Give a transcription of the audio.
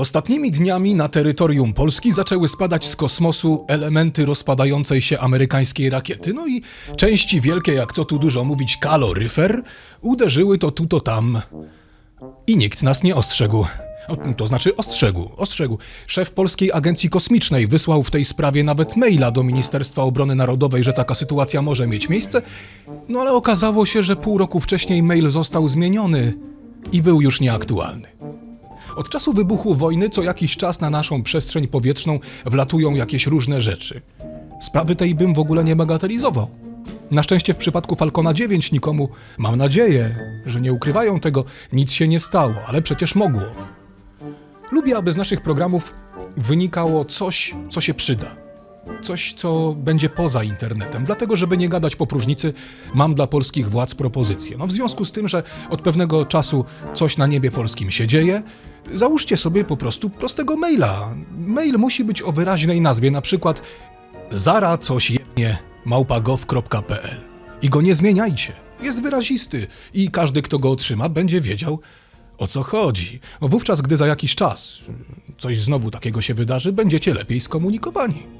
Ostatnimi dniami na terytorium Polski zaczęły spadać z kosmosu elementy rozpadającej się amerykańskiej rakiety. No i części wielkie, jak co tu dużo mówić, kaloryfer, uderzyły to tu, to tam. I nikt nas nie ostrzegł. To znaczy ostrzegł, ostrzegł. Szef Polskiej Agencji Kosmicznej wysłał w tej sprawie nawet maila do Ministerstwa Obrony Narodowej, że taka sytuacja może mieć miejsce. No ale okazało się, że pół roku wcześniej mail został zmieniony i był już nieaktualny. Od czasu wybuchu wojny co jakiś czas na naszą przestrzeń powietrzną wlatują jakieś różne rzeczy. Sprawy tej bym w ogóle nie bagatelizował. Na szczęście w przypadku Falcona 9 nikomu, mam nadzieję, że nie ukrywają tego, nic się nie stało, ale przecież mogło. Lubię, aby z naszych programów wynikało coś, co się przyda. Coś, co będzie poza internetem. Dlatego, żeby nie gadać po próżnicy, mam dla polskich władz propozycję. No, w związku z tym, że od pewnego czasu coś na niebie polskim się dzieje, załóżcie sobie po prostu prostego maila. Mail musi być o wyraźnej nazwie, na przykład zara coś jemnie małpagov.pl i go nie zmieniajcie. Jest wyrazisty i każdy, kto go otrzyma, będzie wiedział, o co chodzi. Wówczas, gdy za jakiś czas coś znowu takiego się wydarzy, będziecie lepiej skomunikowani.